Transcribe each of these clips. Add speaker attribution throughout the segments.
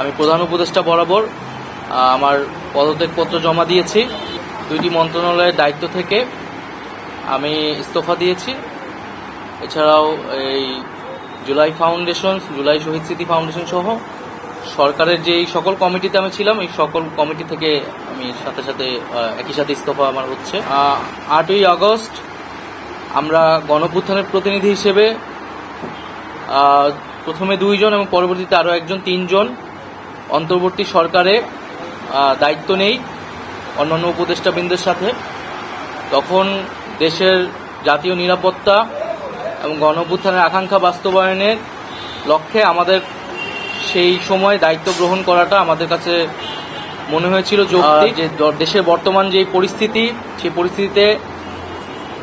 Speaker 1: আমি প্রধান উপদেষ্টা বরাবর আমার পদত্যাগপত্র জমা দিয়েছি। দুইটি মন্ত্রণালয়ের দায়িত্ব থেকে আমি ইস্তফা দিয়েছি। এছাড়াও এই জুলাই ফাউন্ডেশন, জুলাই শহীদ স্মৃতি ফাউন্ডেশন সহ সরকারের যে সকল কমিটিতে আমি ছিলাম, এই সকল কমিটি থেকে আমি সাথে সাথে একই সাথে ইস্তফা আমার হচ্ছে। আটই আগস্ট আমরা গণপুত্থানের প্রতিনিধি হিসেবে প্রথমে দুইজন এবং পরবর্তীতে আরও একজন, তিনজন অন্তর্বর্তী সরকারে দায়িত্ব নেই অন্যান্য উপদেষ্টাবৃন্দের সাথে। তখন দেশের জাতীয় নিরাপত্তা এবং গণঅভ্যুত্থানের আকাঙ্ক্ষা বাস্তবায়নের লক্ষ্যে আমাদের সেই সময় দায়িত্ব গ্রহণ করাটা আমাদের কাছে মনে হয়েছিল যৌক্তিক। যে দেশের বর্তমান যে পরিস্থিতি সেই পরিস্থিতিতে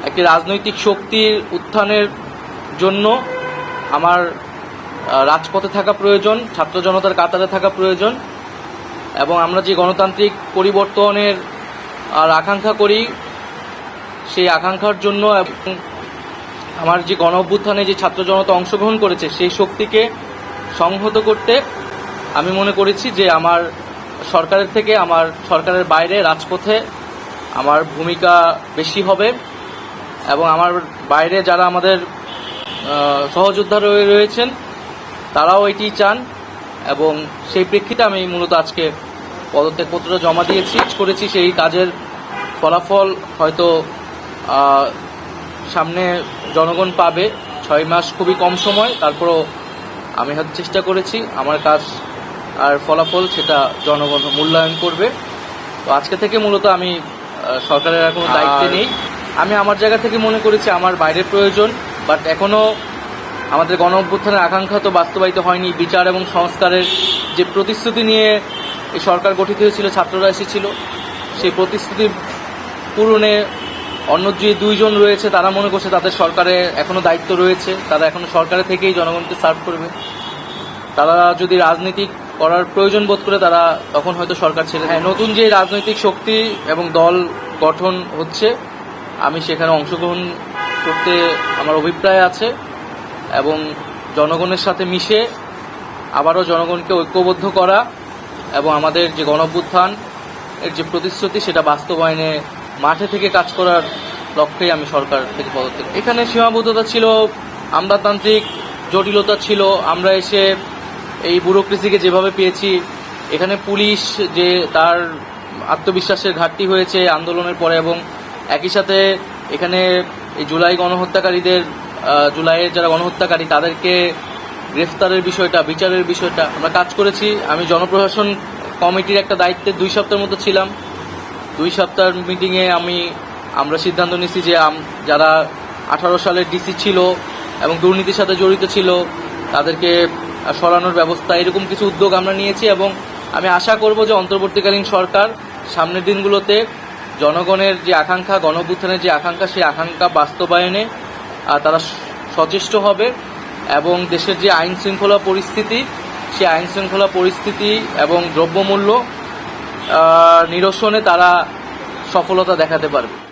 Speaker 1: একটি রাজনৈতিক শক্তির উত্থানের জন্য আমার রাজপথে থাকা প্রয়োজন, ছাত্র জনতার কাতারে থাকা প্রয়োজন, এবং আমরা যে গণতান্ত্রিক পরিবর্তনের আর আকাঙ্ক্ষা করি, সেই আকাঙ্ক্ষার জন্য এবং আমার যে গণ অভ্যুত্থানে যে ছাত্র জনতা অংশগ্রহণ করেছে, সেই শক্তিকে সংহত করতে আমি মনে করেছি যে আমার সরকারের থেকে, আমার সরকারের বাইরে রাজপথে আমার ভূমিকা বেশি হবে, এবং আমার বাইরে যারা আমাদের সহযোদ্ধা রয়ে রয়েছেন তারাও এটি চান এবং সেই প্রেক্ষিতে আমি মূলত আজকে পদত্যাগপত্র জমা দিয়েছি করেছি। সেই কাজের ফলাফল হয়তো সামনে জনগণ পাবে। ছয় মাস খুবই কম সময় তারপরও আমি হয়তো চেষ্টা করেছি। আমার কাজ আর ফলাফল সেটা জনগণ মূল্যায়ন করবে। তো আজকে থেকে মূলত আমি সরকারের আর কোনো দায়িত্বে নেই। আমি আমার জায়গা থেকে মনে করেছি আমার বাইরের প্রয়োজন বাট এখনও আমাদের গণ অভ্যুত্থানের আকাঙ্ক্ষা তো বাস্তবায়িত হয়নি। বিচার এবং সংস্কারের যে প্রতিশ্রুতি নিয়ে এই সরকার গঠিত হয়েছিল, ছাত্ররা এসেছিল, সেই প্রতিশ্রুতি পূরণে অন্য যে দুইজন রয়েছে, তারা মনে করছে তাদের সরকারে এখনও দায়িত্ব রয়েছে। তারা এখনও সরকারে থেকেই জনগণকে সার্ভ করবে। তারা যদি রাজনীতি করার প্রয়োজন বোধ করে, তারা তখন হয়তো সরকার ছেড়ে হ্যাঁ নতুন যে রাজনৈতিক শক্তি এবং দল গঠন হচ্ছে, আমি সেখানে অংশগ্রহণ করতে আমার অভিপ্রায় আছে। এবং জনগণের সাথে মিশে আবারও জনগণকে ঐক্যবদ্ধ করা এবং আমাদের যে গণভ্যুত্থান এর যে প্রতিশ্রুতি, সেটা বাস্তবায়নে মাঠে থেকে কাজ করার লক্ষ্যেই আমি সরকার থেকে পদত্যাগ এখানে সীমাবদ্ধতা ছিল, আমলাতান্ত্রিক জটিলতা ছিল, আমরা এসে এই ব্যুরোক্রেসিকে যেভাবে পেয়েছি, এখানে পুলিশ যে তার আত্মবিশ্বাসের ঘাটতি হয়েছে আন্দোলনের পরে এবং একই সাথে এখানে এই জুলাই গণহত্যাকারীদের জুলাইয়ের যারা গণহত্যাকারী, তাদেরকে গ্রেফতারের বিষয়টা, বিচারের বিষয়টা আমরা কাজ করেছি। আমি জনপ্রশাসন কমিটির একটা দায়িত্বে দুই সপ্তাহের মতো ছিলাম। দুই সপ্তাহের মিটিংয়ে আমি, আমরা সিদ্ধান্ত নিয়েছি যে যারা আঠারো সালের ডিসি ছিল এবং দুর্নীতির সাথে জড়িত ছিল, তাদেরকে সরানোর ব্যবস্থা, এরকম কিছু উদ্যোগ আমরা নিয়েছি এবং আমি আশা করব যে অন্তর্বর্তীকালীন সরকার সামনের দিনগুলোতে জনগণের যে আকাঙ্ক্ষা গণভ্যুত্থানের যে আকাঙ্ক্ষা, সেই আকাঙ্ক্ষা বাস্তবায়নে তারা সচেষ্ট হবে এবং দেশের যে আইন শৃঙ্খলা পরিস্থিতি, সেই আইন শৃঙ্খলা পরিস্থিতি এবং দ্রব্যমূল্য নিরসনে তারা সফলতা দেখাতে পারবে।